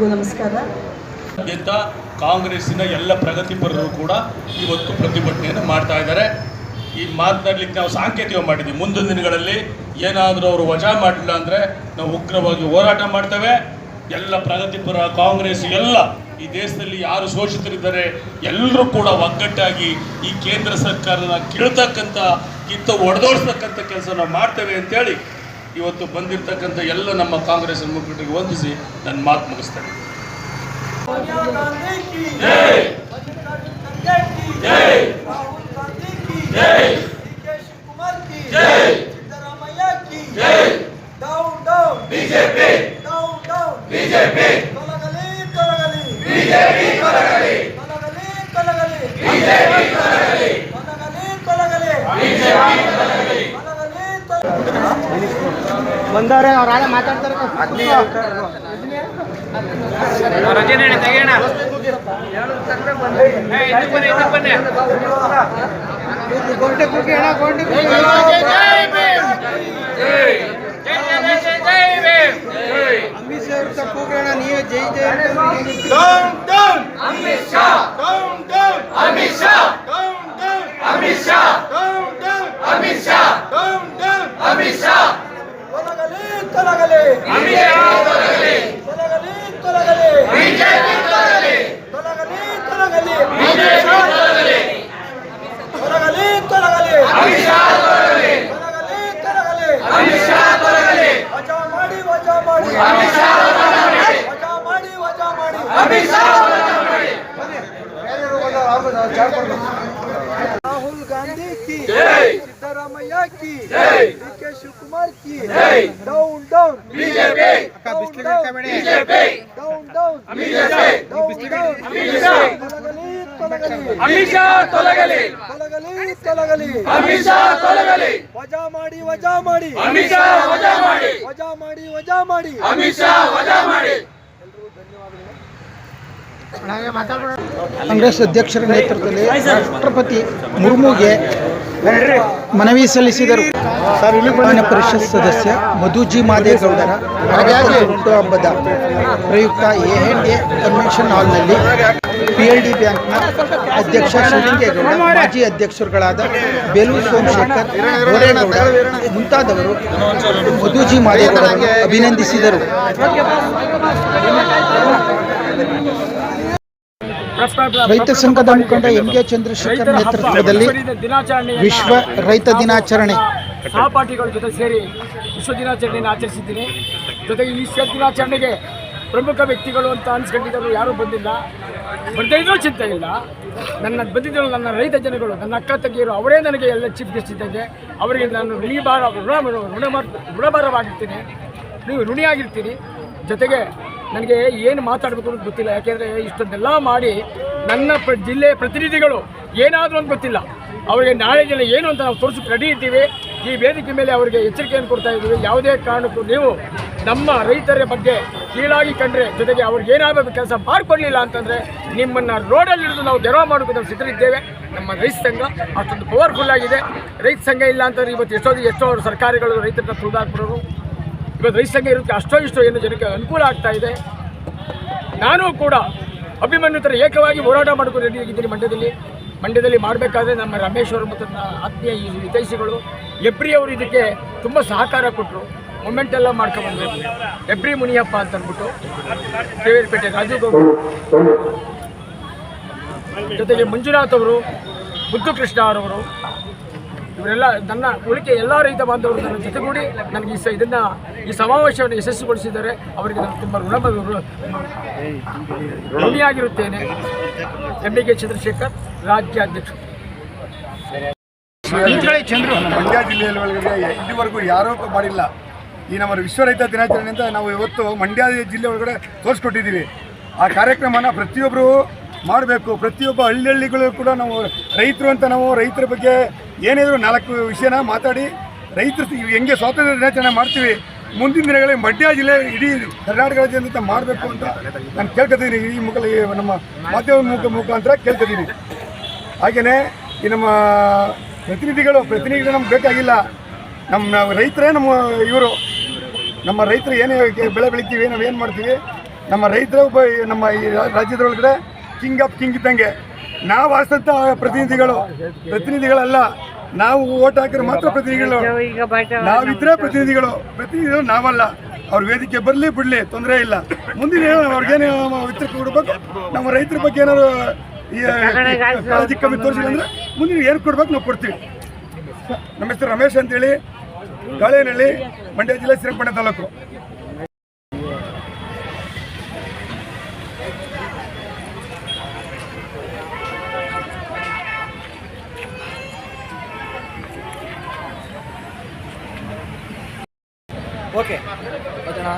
ಎಲ್ರಿಗೂ ನಮಸ್ಕಾರ. ಕಾಂಗ್ರೆಸ್ಸಿನ ಎಲ್ಲ ಪ್ರಗತಿಪರರು ಕೂಡ ಇವತ್ತು ಪ್ರತಿಭಟನೆಯನ್ನು ಮಾಡ್ತಾ ಇದ್ದಾರೆ. ಈ ಮಾತನಾಡಲಿಕ್ಕೆ ನಾವು ಸಾಂಕೇತಿಕ ಮಾಡಿದ್ವಿ. ಮುಂದಿನ ದಿನಗಳಲ್ಲಿ ಏನಾದರೂ ಅವರು ವಜಾ ಮಾಡಲಿಲ್ಲ ಅಂದರೆ ನಾವು ಉಗ್ರವಾಗಿ ಹೋರಾಟ ಮಾಡ್ತೇವೆ. ಎಲ್ಲ ಪ್ರಗತಿಪರ ಕಾಂಗ್ರೆಸ್ ಎಲ್ಲ ಈ ದೇಶದಲ್ಲಿ ಯಾರು ಶೋಷಿತರಿದ್ದಾರೆ ಎಲ್ಲರೂ ಕೂಡ ಒಗ್ಗಟ್ಟಾಗಿ ಈ ಕೇಂದ್ರ ಸರ್ಕಾರದ ಕೇಳ್ತಕ್ಕಂಥ ಕಿತ್ತ ಒಡೆದೋಡಿಸ್ತಕ್ಕಂಥ ಕೆಲಸ ನಾವು ಮಾಡ್ತೇವೆ ಅಂತೇಳಿ ಇವತ್ತು ಬಂದಿರತಕ್ಕಂಥ ಎಲ್ಲ ನಮ್ಮ ಕಾಂಗ್ರೆಸ್ ಮುಖಂಡರಿಗೆ ವಂದಿಸಿ ನನ್ನ ಮಾತು ಮುಗಿಸ್ತೇನೆ. ಜೈ! ಬಂದವ್ರೆ ಅವ್ರು ಆಗ ಮಾತಾಡ್ತಾರೆ ಗೋಲ್ಡೆ ಕೂಗಿ ಅಣ್ಣ ಗೋಲ್ಡೆ ಕೂಗಿ ಅಮಿತ್ ಶಾ ಅವ್ರ ಕೂಗಿ ಅಣ್ಣ ನೀವೇ ಜೈ ಜೈ ಅಂತ ತೊಲಗಲಿ राहुल गांधी की सिद्धरामैया की डी शिव कुमार की down down BJP down down down down ತೊಲಗಲಿ ತೊಲಗಲಿ Amit Shah ತೊಲಗಲಿ ತೊಲಗಲಿ ತೊಲಗಲಿ Amit Shah ತೊಲಗಲಿ ವಜಾ ಮಾಡಿ ವಜಾ ಮಾಡಿ ಅಮಿತ್ ಶಾ ವಜಾ ಮಾಡಿ ವಜಾ ಮಾಡಿ ವಜಾ ಮಾಡಿ ಅಮಿತ್ ಶಾ ವಜಾ ಮಾಡಿ ಕಾಂಗ್ರೆಸ್ ಅಧ್ಯಕ್ಷರ ನೇತೃತ್ವದಲ್ಲಿ ರಾಷ್ಟ್ರಪತಿ ಮುರ್ಮುಗೆ ಮನವಿ ಸಲ್ಲಿಸಿದರು. ವಿಧಾನ ಪರಿಷತ್ ಸದಸ್ಯ ಮಧುಜಿ ಮಾದೇಗೌಡರ ಹುಟ್ಟುಹಬ್ಬದ ಪ್ರಯುಕ್ತ ಎ ಎನ್ ಎ ಕನ್ವೆನ್ಷನ್ ಹಾಲ್ನಲ್ಲಿ ಪಿ ಎಲ್ ಡಿ ಬ್ಯಾಂಕ್ನ ಅಧ್ಯಕ್ಷ ಶಿವಲಿಂಗೇಗೌಡ ಮಾಜಿ ಅಧ್ಯಕ್ಷರುಗಳಾದ ಬೇಲೂರು ಸೋಮಶೇಖರ್ ಬೋರೇಗೌಡ ಮುಂತಾದವರು ಮಧುಜಿ ಮಾದೇಗೌಡರನ್ನು ಅಭಿನಂದಿಸಿದರು. ರೈತ ಸಂಘದ ಮುಖಂಡ ಎಂ ಕೆ ಚಂದ್ರಶೇಖರ್ ನೇತೃತ್ವದಲ್ಲಿ ವಿಶ್ವ ರೈತ ದಿನಾಚರಣೆ. ಸಹಪಾಠಿಗಳ ಜೊತೆ ಸೇರಿ ವಿಶ್ವ ದಿನಾಚರಣೆಯನ್ನು ಆಚರಿಸಿದ್ದೀನಿ. ಜೊತೆಗೆ ಈ ವಿಶ್ವ ದಿನಾಚರಣೆಗೆ ಪ್ರಮುಖ ವ್ಯಕ್ತಿಗಳು ಅಂತ ಅನ್ಸ್ಕೊಂಡಿದ್ದರು ಯಾರೂ ಬಂದಿಲ್ಲ. ಬರ್ದೇ ಚಿಂತೆ ಇಲ್ಲ. ನನ್ನ ಬಂದಿದ್ದರು ನನ್ನ ರೈತ ಜನಗಳು ನನ್ನ ಅಕ್ಕ ತಂಗಿಯರು ಅವರೇ ನನಗೆ ಎಲ್ಲ ಚೀಫ್ ಗೆಸ್ಟ್ ಇದ್ದಂಗೆ ಅವರಿಗೆ ನಾನು ಋಣಿಭಾರ ಋಣ ಋಣ ಋಣಭಾರವಾಗಿರ್ತೀನಿ. ನೀವು ಋಣಿಯಾಗಿರ್ತೀನಿ ಜೊತೆಗೆ ನನಗೆ ಏನು ಮಾತಾಡಬೇಕು ಅಂತ ಗೊತ್ತಿಲ್ಲ. ಯಾಕೆಂದರೆ ಇಷ್ಟೊಂದೆಲ್ಲ ಮಾಡಿ ನನ್ನ ಪ್ರ ಜಿಲ್ಲೆಯ ಪ್ರತಿನಿಧಿಗಳು ಏನಾದರೂ ಅಂತ ಗೊತ್ತಿಲ್ಲ. ಅವರಿಗೆ ನಾಳೆ ದಿನ ಏನು ಅಂತ ನಾವು ತೋರಿಸಿ ರೆಡಿ ಇದ್ದೀವಿ. ಈ ವೇದಿಕೆ ಮೇಲೆ ಅವರಿಗೆ ಎಚ್ಚರಿಕೆಯನ್ನು ಕೊಡ್ತಾ ಇದ್ದೀವಿ. ಯಾವುದೇ ಕಾರಣಕ್ಕೂ ನೀವು ನಮ್ಮ ರೈತರ ಬಗ್ಗೆ ಕೀಳಾಗಿ ಕಂಡ್ರೆ ಜೊತೆಗೆ ಅವ್ರಿಗೆ ಏನಾಗಬೇಕು ಕೆಲಸ ಮಾಡಿಕೊಡ್ಲಿಲ್ಲ ಅಂತಂದರೆ ನಿಮ್ಮನ್ನು ರೋಡಲ್ಲಿ ಹಿಡಿದು ನಾವು ಗೆರವ ಮಾಡೋಕ್ಕೆ ನಾವು ಸಿದ್ಧರಿದ್ದೇವೆ. ನಮ್ಮ ರೈತ ಸಂಘ ಅಷ್ಟೊಂದು ಪವರ್ಫುಲ್ ಆಗಿದೆ. ರೈತ ಸಂಘ ಇಲ್ಲ ಅಂತಂದರೆ ಇವತ್ತು ಎಷ್ಟೋ ಎಷ್ಟೋ ಸರ್ಕಾರಗಳು ರೈತರನ್ನ ತುಳಿದಾಕ್ಬಿಡೋರು ಇವತ್ತು ರೈತ ಸಂಘ ಇರೋದಕ್ಕೆ ಅಷ್ಟೋ ಇಷ್ಟೋ ಏನು ಜನಕ್ಕೆ ಅನುಕೂಲ ಆಗ್ತಾ ಇದೆ. ನಾನು ಕೂಡ ಅಭಿಮನ್ಯುತರ ಏಕವಾಗಿ ಹೋರಾಟ ಮಾಡಿಕೊಂಡು ರೆಡಿಯಾಗಿದ್ದೀನಿ ಮಂಡ್ಯದಲ್ಲಿ. ಮಂಡ್ಯದಲ್ಲಿ ಮಾಡಬೇಕಾದ್ರೆ ನಮ್ಮ ರಮೇಶ್ ಮತ್ತು ನನ್ನ ಆತ್ಮೀಯ ಹಿತೈಷಿಗಳು, ಎಬ್ರಿ ಅವರು ಇದಕ್ಕೆ ತುಂಬ ಸಹಕಾರ ಕೊಟ್ಟರು ಮೊಮೆಂಟ್ ಎಲ್ಲ ಮಾಡ್ಕೊಂಡ್ಬಂದ್ರು ಎಬ್ರಿ ಮುನಿಯಪ್ಪ ಅಂತ ಅಂದ್ಬಿಟ್ಟು ದೇವೇರ್ಪೇಟೆ ರಾಜುಗೌಡ ಜೊತೆಗೆ ಮಂಜುನಾಥ್ ಅವರು, ಮುದ್ದು ಕೃಷ್ಣ ಅವರವರು ಇವರೆಲ್ಲ ನನ್ನ ಉಳಿಕೆ ಎಲ್ಲ ರೈತ ಬಾಂಧವರು ನನ್ನ ಜೊತೆಗೂಡಿ ನನಗೆ ಈ ಸ ಇದನ್ನು ಈ ಸಮಾವೇಶವನ್ನು ಯಶಸ್ವಿಗೊಳಿಸಿದ್ದಾರೆ. ಅವರಿಗೆ ನಾನು ತುಂಬ ಋಣ ಋಣಿಯಾಗಿರುತ್ತೇನೆ. ಎಂ ಡಿ ಕೆ ಚಂದ್ರಶೇಖರ್, ರಾಜ್ಯಾಧ್ಯಕ್ಷ. ಮಂಡ್ಯ ಜಿಲ್ಲೆಯಲ್ಲಿ ಒಳಗಡೆ ಇಲ್ಲಿವರೆಗೂ ಯಾರೂ ಮಾಡಿಲ್ಲ. ಈ ನಮ್ಮ ವಿಶ್ವ ರೈತ ದಿನಾಚರಣೆ ಅಂತ ನಾವು ಇವತ್ತು ಮಂಡ್ಯ ಜಿಲ್ಲೆ ಒಳಗಡೆ ತೋರಿಸ್ಕೊಟ್ಟಿದ್ದೀವಿ. ಆ ಕಾರ್ಯಕ್ರಮನ ಪ್ರತಿಯೊಬ್ಬರು ಮಾಡಬೇಕು. ಪ್ರತಿಯೊಬ್ಬ ಹಳ್ಳಿ ಹಳ್ಳಿಗಳು ಕೂಡ ನಾವು ರೈತರು ಅಂತ ನಾವು ರೈತರ ಬಗ್ಗೆ ಏನಿದ್ರು ನಾಲ್ಕು ವಿಷಯನ ಮಾತಾಡಿ ರೈತರು ಹೆಂಗೆ ಸ್ವಾತಂತ್ರ್ಯ ದಿನಾಚರಣೆ ಮಾಡ್ತೀವಿ, ಮುಂದಿನ ದಿನಗಳಲ್ಲಿ ಮಂಡ್ಯ ಜಿಲ್ಲೆ ಇಡೀ ಕರ್ನಾಟಕ ರಾಜ್ಯದಂತ ಮಾಡಬೇಕು ಅಂತ ನಾನು ಕೇಳ್ಕೊತೀನಿ. ಈ ಮುಖ ನಮ್ಮ ಮಾಧ್ಯಮ ಮುಖ ಮುಖಾಂತರ ಕೇಳ್ಕೊತೀನಿ. ಹಾಗೆಯೇ ಈ ನಮ್ಮ ಪ್ರತಿನಿಧಿಗಳು ಪ್ರತಿನಿಧಿಗಳು ನಮ್ಗೆ ಬೇಕಾಗಿಲ್ಲ. ನಮ್ಮ ರೈತರೇ ನಮ್ಮ ಇವರು. ನಮ್ಮ ರೈತರು ಏನೇ ಬೆಳೆ ಬೆಳಿತೀವಿ, ನಾವು ಏನು ಮಾಡ್ತೀವಿ? ನಮ್ಮ ರೈತರು ನಮ್ಮ ಈ ರಾಜ್ಯದೊಳಗಡೆ ರಾಜ್ಯದ ಕಿಂಗ್ ಆಫ್ ಕಿಂಗ್ ಇದ್ದಂಗೆ. ನಾವು ಆಸಂತ ಪ್ರತಿನಿಧಿಗಳು, ಪ್ರತಿನಿಧಿಗಳಲ್ಲ. ನಾವು ಓಟ್ ಹಾಕಿದ್ರೆ ಮಾತ್ರ ಪ್ರತಿನಿಧಿಗಳು. ನಾವಿದ್ರೆ ಪ್ರತಿನಿಧಿಗಳು. ಪ್ರತಿನಿಧಿಗಳು ನಾವಲ್ಲ. ಅವ್ರ ವೇದಿಕೆ ಬರಲಿ ಬಿಡಲಿ ತೊಂದರೆ ಇಲ್ಲ. ಮುಂದಿನ ಏನೋ ಅವ್ರಿಗೇನು ಉತ್ತರ ಕೊಡ್ಬೇಕು. ನಮ್ಮ ರೈತರ ಬಗ್ಗೆ ಏನಾದ್ರು ಈ ಕಾಳಜಿ ಕಮ್ಮಿ ತೋರಿಸಿಲ್ಲ ಅಂದ್ರೆ ಮುಂದಿನ ಏನು ಕೊಡ್ಬೇಕು ನಾವು ಕೊಡ್ತೀವಿ. ನಮ್ಮ ಹೆಸರು ರಮೇಶ್ ಅಂತೇಳಿ ಕಾಳೇನಹಳ್ಳಿ ಮಂಡ್ಯ ಜಿಲ್ಲೆ ಶ್ರೀರಂಗಪಟ್ಟಣ ತಾಲೂಕು. ಓಕೆ. ಓಕೆನಾ